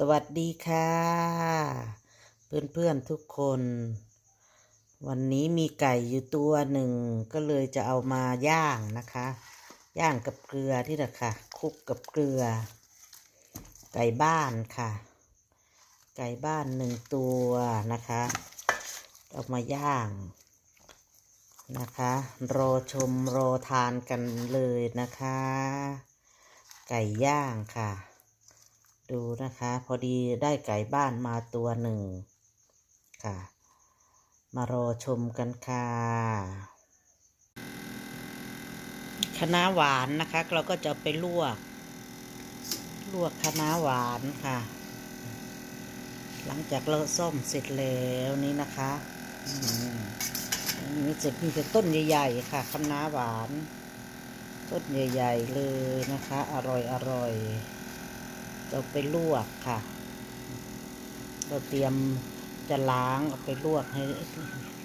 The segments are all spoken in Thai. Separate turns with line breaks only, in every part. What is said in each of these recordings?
สวัสดีค่ะ เพื่อนๆทุกคน วันนี้มีไก่อยู่ตัวหนึ่ง ก็เลยจะเอามาย่างนะคะ ย่างกับเกลือที่นะคะคลุกกับเกลือ ไก่บ้านค่ะ ไก่บ้านหนึ่งตัวนะคะ เอามาย่างนะคะ รอชมรอทานกันเลยนะคะ ไก่ย่างค่ะ ดูนะคะ พอดีได้ไก่บ้านมาตัวหนึ่งค่ะ มารอชมกันค่ะคะน้าหวานนะคะ เราก็จะไปลวก ลวกคะน้าหวานค่ะ หลังจากเราส้มเสร็จแล้วนี้นะคะมีเสร็จมีแต่ต้นใหญ่ๆค่ะคะน้าหวาน ต้นใหญ่ ๆ เลยนะคะ อร่อยอร่อย เราไปลวกค่ะ เราเตรียมจะล้างเอาไปลวกให้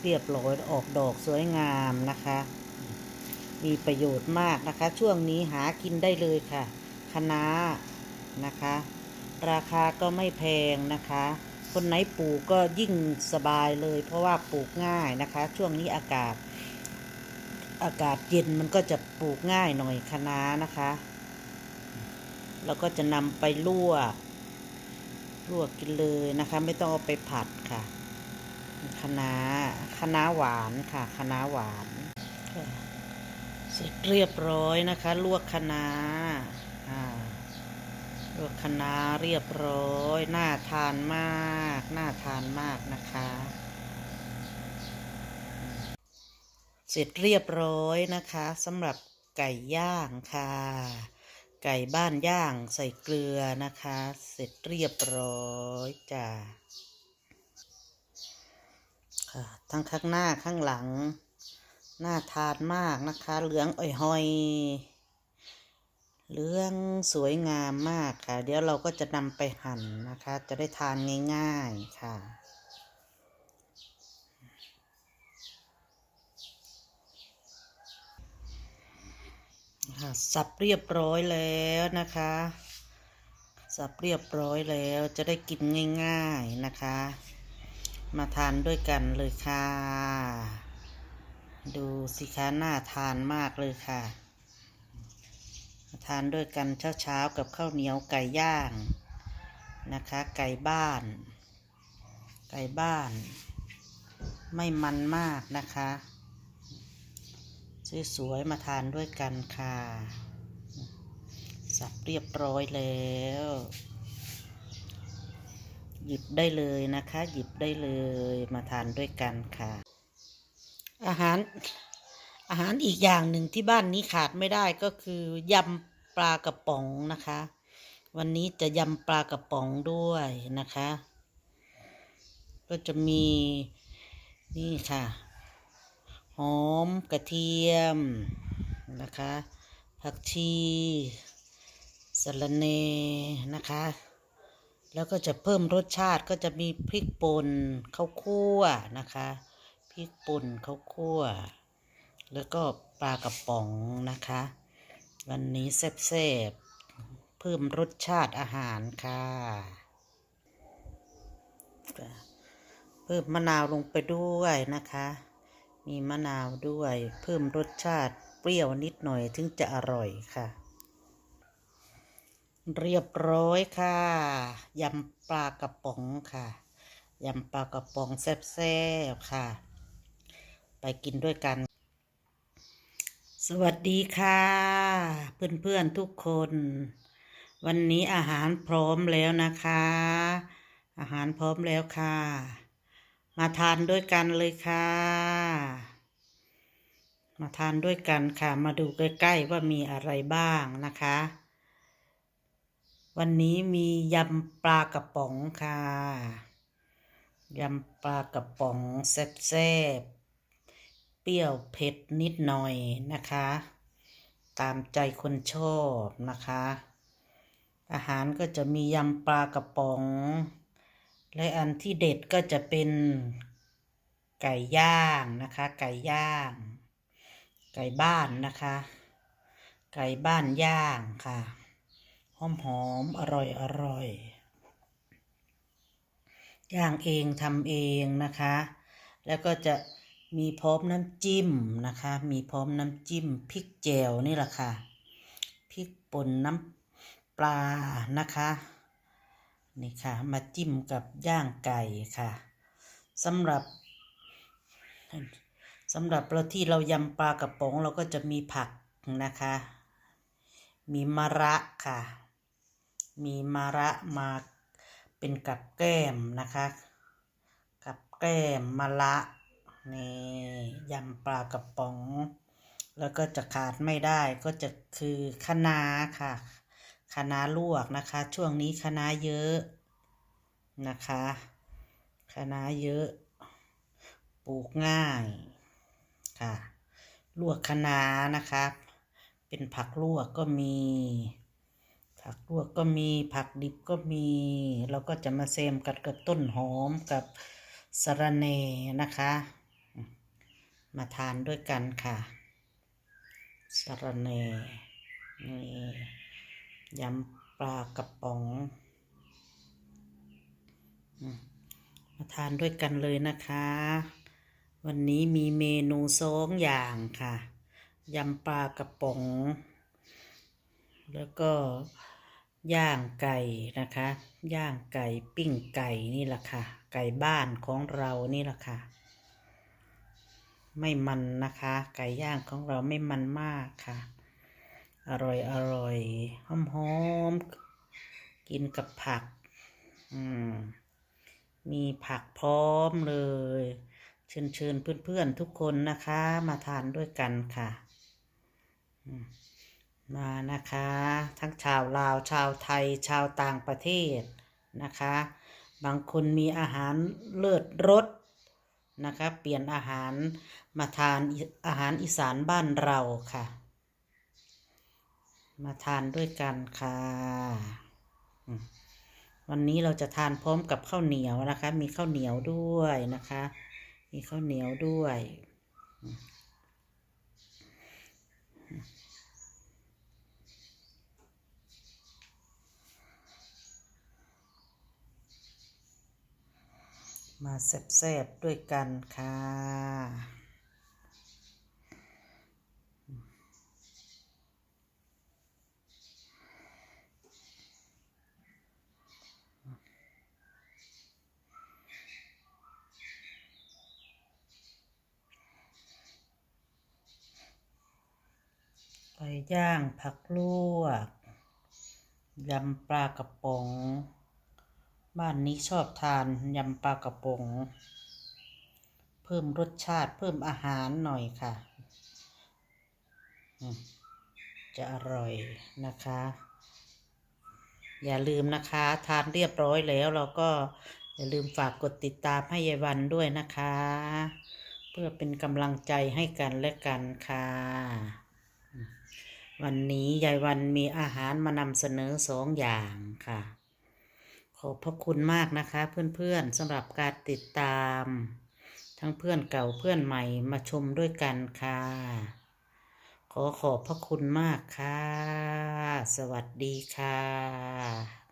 เรียบร้อยออกดอกสวยงามนะคะ มีประโยชน์มากนะคะ ช่วงนี้หากินได้เลยค่ะคะน้านะคะ ราคาก็ไม่แพงนะคะ คนไหนปลูกก็ยิ่งสบายเลย เพราะว่าปลูกง่ายนะคะ ช่วงนี้อากาศ อากาศเย็นมันก็จะปลูกง่ายหน่อยคะน้านะคะ แล้วก็จะนำไปลวกลวกกินเลยนะคะ ไม่ต้องเอาไปผัดค่ะคะน้าคะน้าหวานค่ะคะน้าหวานเสร็จเรียบร้อยนะคะ ลวกคะน้าลวกคะน้าเรียบร้อยน่าทานมากน่าทานมากนะคะ เสร็จเรียบร้อยนะคะสำหรับไก่ย่างค่ะ ไก่บ้านย่างใส่เกลือนะคะ เสร็จเรียบร้อยจ้าค่ะทั้งข้างหน้าข้างหลัง น่าทานมากนะคะ เหลืองอ่อยหอยเหลืองสวยงามมากค่ะ เดี๋ยวเราก็จะนำไปหั่นนะคะ จะได้ทานง่าย ๆค่ะ ค่ะสับเรียบร้อยแล้วนะคะ สับเรียบร้อยแล้วจะได้กินง่ายๆนะคะ มาทานด้วยกันเลยค่ะ ดูสิคะน่าทานมากเลยค่ะ มาทานด้วยกันเช้าๆกับข้าวเหนียวไก่ย่างนะคะ ไก่บ้าน ไก่บ้าน ไม่มันมากนะคะ สวยๆมาทานด้วยกันค่ะ สับเรียบร้อยแล้ว หยิบได้เลยนะคะ หยิบได้เลยมาทานด้วยกันค่ะ อาหารอาหารอีกอย่างหนึ่งที่บ้านนี้ขาดไม่ได้ก็คือยำปลากระป๋องนะคะ วันนี้จะยำปลากระป๋องด้วยนะคะ ก็จะมีนี่ค่ะ หอมกระเทียมนะคะ ผักชีสะระเนนะคะ แล้วก็จะเพิ่มรสชาติก็จะมีพริกป่นข้าวคั่วนะคะ พริกป่นข้าวคั่ว แล้วก็ปลากระป๋องนะคะ วันนี้แซ่บๆเพิ่มรสชาติอาหารค่ะ เพิ่มมะนาวลงไปด้วยนะคะ มีมะนาวด้วย เพิ่มรสชาติเปรี้ยวนิดหน่อยถึงจะอร่อยค่ะ เรียบร้อยค่ะยำปลากระป๋องค่ะยำปลากระป๋องแซ่บๆค่ะ ไปกินด้วยกัน สวัสดีค่ะ เพื่อนๆทุกคน วันนี้อาหารพร้อมแล้วนะคะ อาหารพร้อมแล้วค่ะ มาทานด้วยกันเลยค่ะ มาทานด้วยกันค่ะ มาดูใกล้ๆว่ามีอะไรบ้างนะคะ วันนี้มียำปลากระป๋องค่ะ ยำปลากระป๋องแซ่บๆ เปรี้ยวเผ็ดนิดหน่อยนะคะ ตามใจคนชอบนะคะ อาหารก็จะมียำปลากระป๋อง และอันที่เด็ดก็จะเป็นไก่ย่างนะคะ ไก่ย่าง ไก่บ้านนะคะ ไก่บ้านย่างค่ะ หอมหอมๆอร่อยอร่อยย่างเองทำเองนะคะ แล้วก็จะมีพร้อมน้ำจิ้มนะคะ มีพร้อมน้ำจิ้มพริกแจวนี่แหละค่ะ พริกป่นน้ำปลานะคะ นี่ค่ะ มาจิ้มกับย่างไก่ค่ะสำหรับสำหรับเราที่เรายำปลากระป๋องเราก็จะมีผักนะคะ มีมะระค่ะ มีมะระมาเป็นกับแก้มนะคะ กับแก้มมะระนี่ยำปลากระป๋อง แล้วก็จะขาดไม่ได้ก็จะคือคะน้าค่ะ คะนาลวกนะคะ ช่วงนี้คะนาเยอะนะคะคะนาเยอะ ปลูกง่ายค่ะ ลวกคะน้านะคะ เป็นผักลวกก็มี ผักลวกก็มีผักดิบก็มี เราก็จะมาเซมกันกับต้นหอมกับสะระเนนะคะ มาทานด้วยกันค่ะสะระเนนี่ ยำปลากระป๋องมาทานด้วยกันเลยนะคะ วันนี้มีเมนูสองอย่างค่ะยำปลากระป๋อง แล้วก็ย่างไก่นะคะ ย่างไก่ปิ้งไก่นี่แหละค่ะ ไก่บ้านของเรานี่แหละค่ะ ไม่มันนะคะ ไก่ย่างของเราไม่มันมากค่ะ อร่อยอร่อยหอมหอมๆกินกับผัก อืม มีผักพร้อมเลย เชิญเชิญเพื่อนๆทุกคนนะคะ มาทานด้วยกันค่ะ มานะคะ ทั้งชาวลาวชาวไทยชาวต่างประเทศนะคะ บางคนมีอาหารเลิศรสนะคะ เปลี่ยนอาหารมาทานอาหารอีสานบ้านเราค่ะ มาทานด้วยกันค่ะ วันนี้เราจะทานพร้อมกับข้าวเหนียวนะคะ มีข้าวเหนียวด้วยนะคะ มีข้าวเหนียวด้วย มาแซ่บๆด้วยกันค่ะ ย่างผักลวกยำปลากระป๋อง บ้านนี้ชอบทานยำปลากระป๋อง เพิ่มรสชาติเพิ่มอาหารหน่อยค่ะ จะอร่อยนะคะ อย่าลืมนะคะ ทานเรียบร้อยแล้วเราก็อย่าลืมฝากกดติดตามให้ยายวันด้วยนะคะ เพื่อเป็นกำลังใจให้กันและกันค่ะ วันนี้ยายวันมีอาหารมานำเสนอสองอย่างค่ะ ขอบพระคุณมากนะคะ เพื่อนๆสำหรับการติดตาม ทั้งเพื่อนเก่าเพื่อนใหม่มาชมด้วยกันค่ะ ขอขอบพระคุณมากค่ะ สวัสดีค่ะ